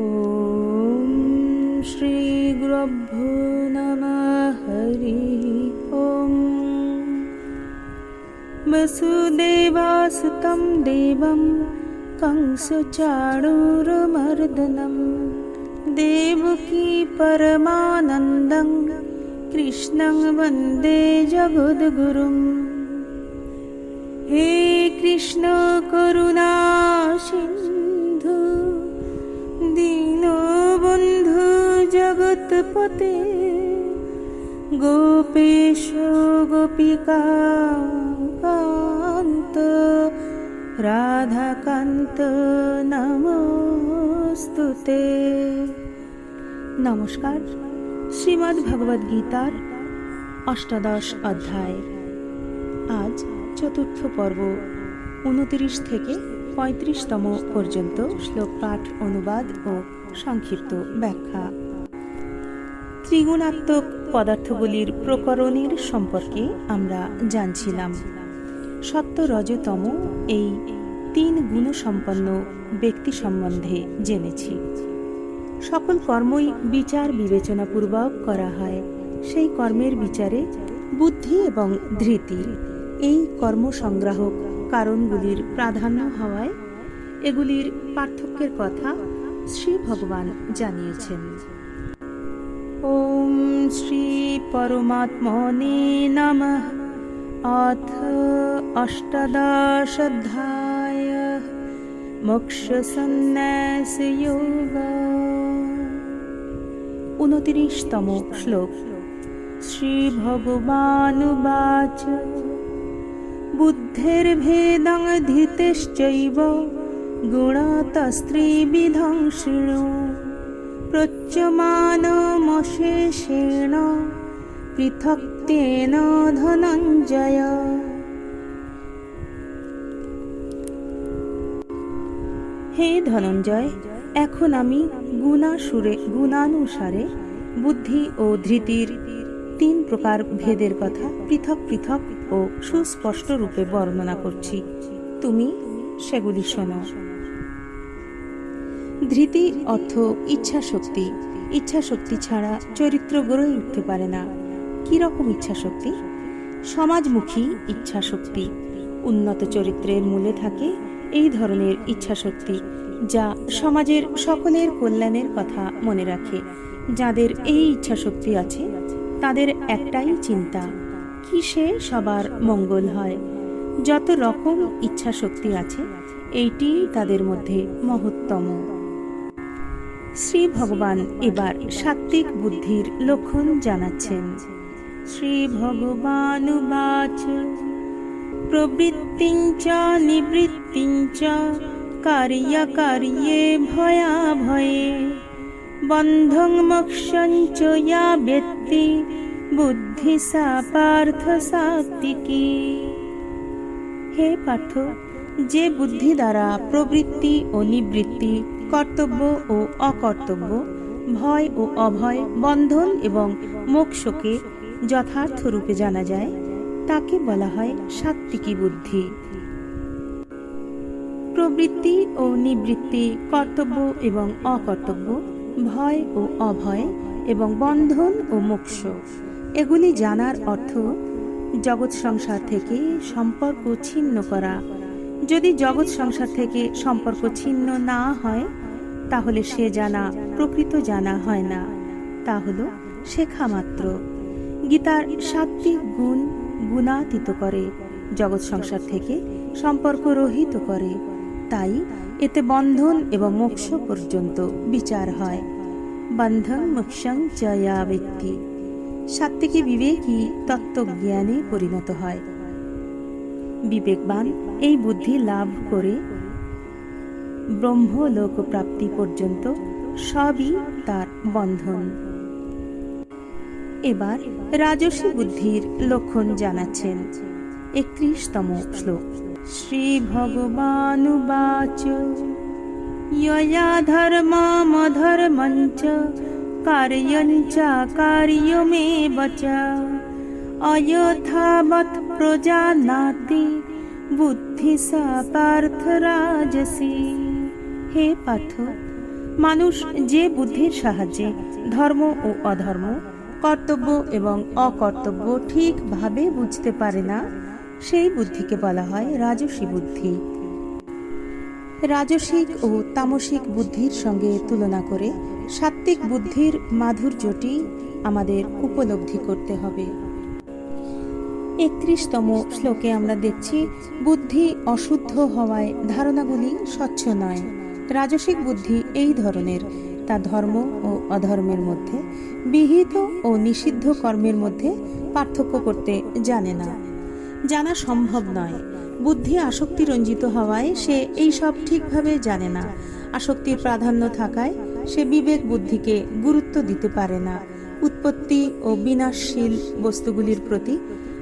ॐ श्रीगुरुभ्यो नमः हरिः ॐ वसुदेवासुतं देवं कंसुचाडूरुमर्दनं देवकी परमानन्दं कृष्णं वन्दे जगद्गुरुम् हे कृष्ण कुरुनाशि জগৎপতে গোপেশ গোপিকা কান্ত, রাধাকান্ত নমস্তুতে। নমস্কার, শ্রীমদ্ ভগবদ্ গীতার অষ্টাদশ অধ্যায়। আজ চতুর্থ পর্ব উনতিরিশ থেকে পঁয়ত্রিশতম পর্যন্ত শ্লোক পাঠ অনুবাদ ও সংক্ষিপ্ত ব্যাখ্যা। ত্রিগুণাত্মক পদার্থগুলির প্রকরণের সম্পর্কে আমরা জানছিলাম। সত্য রজতম এই তিন গুণসম্পন্ন ব্যক্তি সম্বন্ধে জেনেছি। সকল কর্মই বিচার বিবেচনাপূর্বক করা হয়। সেই কর্মের বিচারে বুদ্ধি এবং ধৃতি, এই কর্মসংগ্রাহক কারণগুলির প্রাধান্য হওয়ায় এগুলির পার্থক্যের কথা শ্রী ভগবান জানিয়েছেন। নম অথ অষ্টাদশোধ্যায় মোক্ষ সন্ন্যাস যোগ উনতিরিশতম শ্লোক শ্রীভগবানুবাচ বুদ্ধির্ভেদং ধৃতিশ্চৈব গুণতস্ত্রিবিধং শৃণু প্রচ্যমানমশেষেণ পৃথক্তেন ধনঞ্জয়। হে ধনঞ্জয়, এখন আমি গুণাসুরে, গুণানুসারে বুদ্ধি ও ধৃতির তিন প্রকার ভেদের কথা পৃথক পৃথক ও সুস্পষ্ট রূপে বর্ণনা করছি। তুমি সেগুলি শোনো। ধৃতি অর্থ ইচ্ছা শক্তি ইচ্ছা শক্তি ছাড়া চরিত্র গড়ে উঠতে পারে না। কি রকম ইচ্ছা শক্তি সমাজমুখী ইচ্ছা শক্তি উন্নত চরিত্রের মূলে থাকে এই ধরনের ইচ্ছা শক্তি যা সমাজের সকলের কল্যাণের কথা মনে রাখে। যাদের এই ইচ্ছা শক্তি আছে, তাদের একটাই চিন্তা, কিসে সবার মঙ্গল হয়? যত রকম ইচ্ছা শক্তি আছে, এইটি তাদের মধ্যে মহত্তম। শ্রী ভগবান এবার সাত্বিক বুদ্ধির লক্ষণ জানাচ্ছেন। শ্রী ভগবানুবাচ প্রবৃত্তিঞ্চ নিবৃত্তিঞ্চ কার্যকার্যে ভয়া ভয়ে বন্ধং মোক্ষঞ্চ ইয়া ব্যক্তি, বুদ্ধি সা, পার্থ সাত্বিকী হে পার্থ, যে বুদ্ধি দ্বারা প্রবৃত্তি ও নিবৃত্তি কর্তব্য ও অকর্তব্য, ভয় ও অভয়, বন্ধন এবং মোক্ষকে যথার্থ রূপে জানা যায়। তাকে বলা হয় সাত্বিকী বুদ্ধি। প্রবৃত্তি ও নিবৃত্তি, কর্তব্য এবং অকর্তব্য, ভয় ও অভয় এবং বন্ধন ও মোক্ষ। এগুলি জানার অর্থ জগৎ সংসার থেকে সম্পর্ক ছিন্ন করা। যদি জগৎ সংসার থেকে সম্পর্ক ছিন্ন না হয়, তাহলে সে জানা, প্রকৃত জানা হয় না। তা হল শেখা মাত্র। গীতার সাত্বিক গুণ গুণাতীত করে, জগৎ সংসার থেকে সম্পর্ক রহিত করে। তাই এতে বন্ধন এবং মোক্ষ পর্যন্ত বিচার হয়। বন্ধন মোক্ষং জয়া ব্যক্তি। সাত্বিকী বিবেকই তত্ত্বজ্ঞানে পরিণত হয়। বিবেকবান এই বুদ্ধি লাভ করে ব্রহ্মলোক প্রাপ্তি পর্যন্ত সবই তার বন্ধন। এবার রাজসী বুদ্ধির লক্ষণ জানাচ্ছেন একত্রিশতম শ্লোক। শ্রী ভগবানুবাচ ইয়া ধর্মামধর্মঞ্চ কার্যঞ্চ কার্যমে বচা अयथावत् প্রজানাতি বুদ্ধি সা পার্থ রাজসী হে পার্থ মানুষ যে বুদ্ধির সাহায্যে ধর্ম ও অধর্ম কর্তব্য এবং অকর্তব্য ঠিকভাবে বুঝতে পারে না সেই বুদ্ধিকে বলা হয় রাজসী বুদ্ধি রাজসিক ও তামসিক বুদ্ধির সঙ্গে তুলনা করে সাত্ত্বিক বুদ্ধির মাধুর্যটি আমাদের উপলব্ধি করতে হবে একত্রিশতম শ্লোকে আমরা দেখছি, বুদ্ধি অশুদ্ধ হওয়ায় ধারণাগুলি স্বচ্ছ নয়। রাজসিক বুদ্ধি এই ধরনের। তা ধর্ম ও অধর্মের মধ্যে, বিহিত ও নিষিদ্ধ কর্মের মধ্যে পার্থক্য করতে জানে না। জানা সম্ভব নয়। বুদ্ধি আসক্তি রঞ্জিত হওয়ায় সে এই সব ঠিকভাবে জানে না। আসক্তির প্রাধান্য থাকায় সে বিবেক বুদ্ধিকে গুরুত্ব দিতে পারে না। উৎপত্তি ও বিনাশশীল বস্তুগুলির প্রতি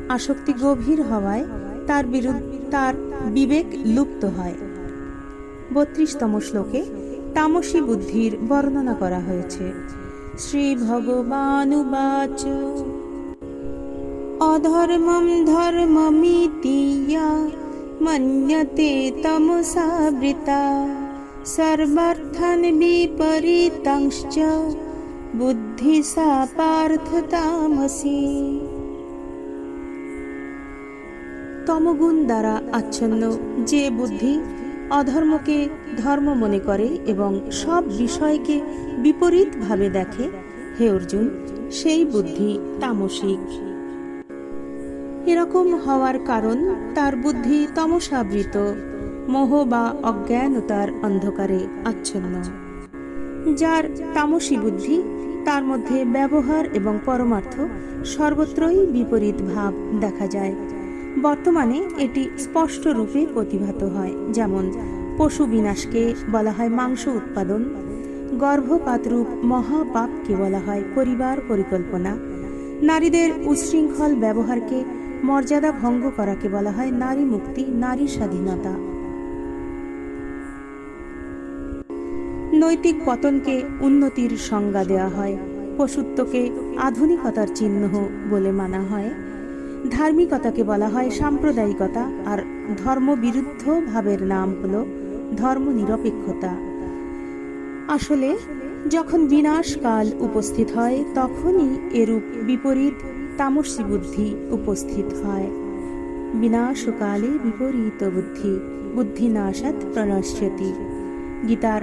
আসক্তি গভীর হওয়ায় তার বিরুদ্ধে তার বিবেক লুপ্ত হয়। বত্রিশতম শ্লোকে তামসী বুদ্ধির বর্ণনা করা হয়েছে। শ্রী ভগবানুবাচ অধর্মম ধর্মমিতি ইয়া মন্যতে তমসাবৃতা সর্বার্থান বিপরীতাংশ্চ বুদ্ধি সা পার্থ তামসী। তমগুণ দ্বারা আচ্ছন্ন যে বুদ্ধি অধর্মকে ধর্ম মনে করে এবং সব বিষয়কে বিপরীতভাবে দেখে, হে অর্জুন, সেই বুদ্ধি তামসিক। এরকম হওয়ার কারণ তার বুদ্ধি তমসাবৃত, মোহ বা অজ্ঞানতার অন্ধকারে আচ্ছন্ন। যার তামসী বুদ্ধি তার মধ্যে ব্যবহার এবং পরমার্থ সর্বত্রই বিপরীত ভাব দেখা যায়। বর্তমানে এটি স্পষ্ট রূপে প্রতিভাত হয়, যেমন পশু বিনাশকে বলা হয় মাংস উৎপাদন, গর্ভপাতরূপ মহাপাপকে বলা হয় পরিবার পরিকল্পনা, নারীদের উচ্ছৃঙ্খল ব্যবহারকে মর্যাদা ভঙ্গ করাকে বলা হয় নারী মুক্তি, নারী স্বাধীনতা। নৈতিক পতনকে উন্নতির সংজ্ঞা দেওয়া হয়, পশুত্বকে আধুনিকতার চিহ্ন বলে মানা হয়। ধার্মিকতাকে বলা হয় সাম্প্রদায়িকতা, আর ধর্মবিরুদ্ধ ভাবের নাম হল ধর্মনিরপেক্ষতা। আসলে, যখন বিনাশকাল উপস্থিত হয়, তখনই এরূপ বিপরীত তামসী বুদ্ধি উপস্থিত হয়। বিনাশকালে বিপরীত বুদ্ধি বুদ্ধি নাশাত প্রণশ্যতি গীতার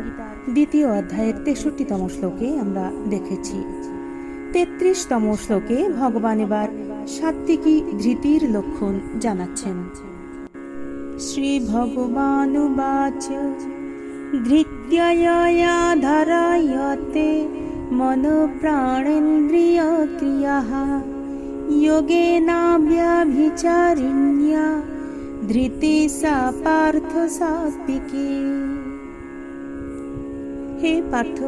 দ্বিতীয় অধ্যায়ের তেষট্টিতম শ্লোকে আমরা দেখেছি। তেত্রিশতম শ্লোকে ভগবান এবার সাত্বিকী ধৃতির লক্ষণ জানাচ্ছেন। শ্রী ভগবানুবাচ ধৃত্যয়া ধারায়তে মন প্রাণেন্দ্রিয় ক্রিয়া যোগেনাব্যাভিচারিণ্যা ধৃতি সা পার্থ সাত্বিকী হে পার্থ,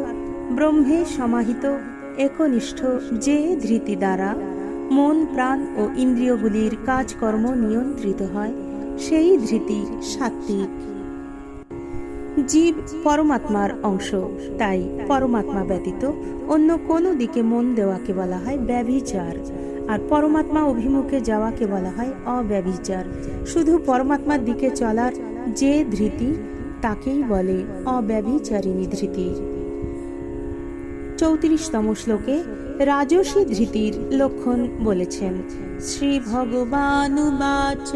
ব্রহ্মে সমাহিত একনিষ্ঠ যে ধৃতি দ্বারা মন, প্রাণ ও ইন্দ্রিয়গুলির কাজকর্ম নিয়ন্ত্রিত হয়। সেই ধৃতি সাত্বিক জীব পরমাত্মার অংশ। তাই পরমাত্মা ব্যতীত অন্য কোনো দিকে মন দেওয়াকে বলা হয় ব্যভিচার। আর পরমাত্মা অভিমুখে যাওয়াকে বলা হয় অব্যভিচার। শুধু পরমাত্মার দিকে চলার যে ধৃতি, তাকেই বলে অব্যভিচারিণী ধৃতি। চৌত্রিশতম শ্লোকে রাজসী ধৃতির লক্ষণ বলেছেন। শ্রী ভগবানুবাচ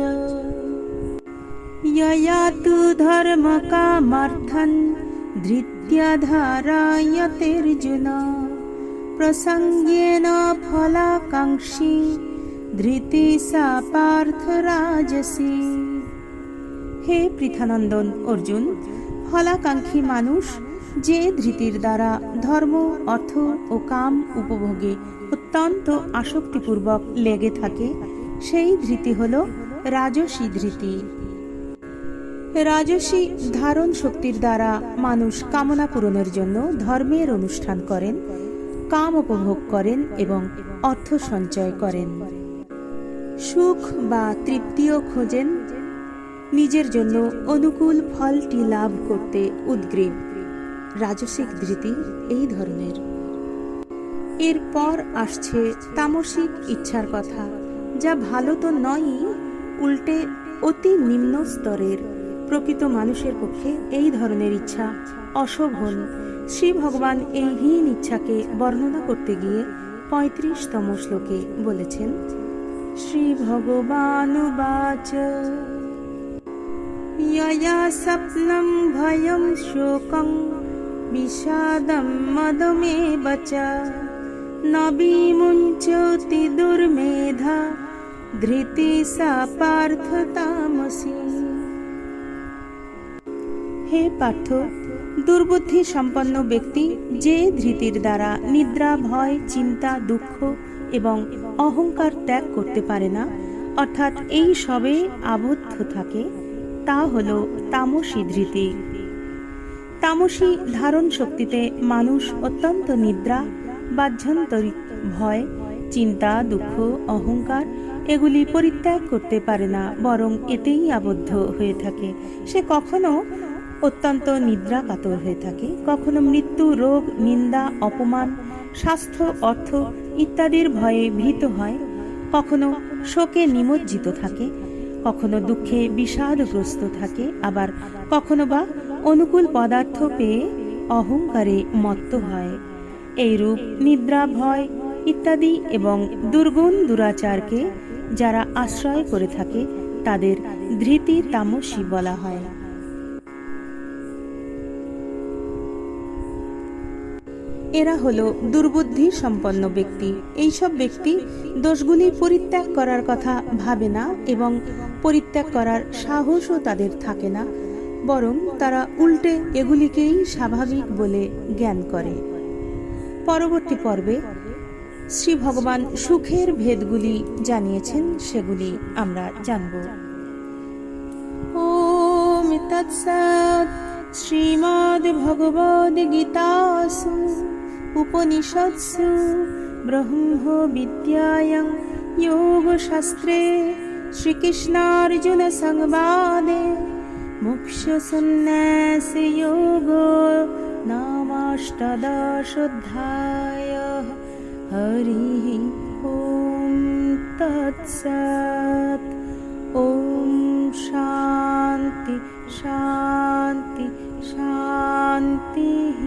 ইয়া তু ধর্ম কামার্থন ধৃত্যাধারায়তের্জুন প্রসঙ্গেন ফলাকাঙ্ক্ষী ধৃতি সা পার্থ রাজসী। হে পৃথানন্দন অর্জুন, ফলাকাঙ্ক্ষী মানুষ যে ধৃতির দ্বারা ধর্ম, অর্থ ও কাম উপভোগে অত্যন্ত আসক্তিপূর্বক লেগে থাকে, সেই ধৃতি হল রাজসী ধৃতি। রাজসী ধারণ শক্তির দ্বারা মানুষ কামনা পূরণের জন্য ধর্মের অনুষ্ঠান করেন, কাম উপভোগ করেন এবং অর্থ সঞ্চয় করেন। সুখ বা তৃপ্তিও খোঁজেন, নিজের জন্য অনুকূল ফলটি লাভ করতে উদ্গ্রীব। রাজসিক ধৃতি এই ধরনের। এরপর আসছে তামসিক ইচ্ছার কথা, যা ভালো তো নয়ই, উল্টে অতি নিম্ন স্তরের। প্রকৃত মানুষের পক্ষে এই ধরনের ইচ্ছা অশোভন। শ্রী ভগবান এই হীন ইচ্ছাকে বর্ণনা করতে গিয়ে পঁয়ত্রিশতম শ্লোকে বলেছেন শ্রী ভগবান বাচ স্বপ্নম শোকং বিষাদম মদমে বচা নবীমুঞ্চতি দুর্মেধা ধৃতি সা পার্থ তামসি হে পার্থ দুর্বুদ্ধি সম্পন্ন ব্যক্তি যে ধৃতির দ্বারা নিদ্রা ভয় চিন্তা দুঃখ এবং অহংকার ত্যাগ করতে পারে না, অর্থাৎ এই সবে আবদ্ধ থাকে, তা হল তামসী ধৃতি। তামসী ধারণ শক্তিতে মানুষ অত্যন্ত নিদ্রা বাহ্যন্তরিক ভয়, চিন্তা, দুঃখ, অহংকার এগুলি পরিত্যাগ করতে পারে না, বরং এতেই আবদ্ধ হয়ে থাকে। সে কখনো অত্যন্ত নিদ্রা কাতর হয়ে থাকে, কখনো মৃত্যু, রোগ, নিন্দা, অপমান, স্বাস্থ্য, অর্থ ইত্যাদির ভয়ে ভীত হয়, কখনো শোকে নিমজ্জিত থাকে, কখনো দুঃখে বিষাদগ্রস্ত থাকে, আবার কখনো বা অনুকূল পদার্থ পেয়ে অহংকারে মত্ত হয়। এইরূপ নিদ্রা, ভয় ইত্যাদি এবং দুর্গুণ দুরাচারকে যারা আশ্রয় করে থাকে, তাদের ধৃতি তামসী বলা হয়। এরা হলো দুর্বুদ্ধি সম্পন্ন ব্যক্তি। এইসব ব্যক্তি দোষগুলি পরিত্যাগ করার কথা ভাবে না এবং পরিত্যাগ করার সাহসও তাদের থাকে না। বরং তারা উল্টে এগুলিকেই স্বাভাবিক বলে জ্ঞান করে। পরবর্তী পর্বে শ্রী ভগবান সুখের ভেদগুলি জানিয়েছেন, সেগুলি আমরা জানব। ওম তৎসৎ শ্রীমদ্ ভগবদ গীতাসু উপনিষৎসু ব্রহ্ম বিদ্যায়ং যোগশাস্ত্রে শ্রীকৃষ্ণার্জুন সংবাদে मुक्षसन्न्यासि योग हरिः ॐ तत्सत्। ॐ शान्ति शान्ति शान्तिः।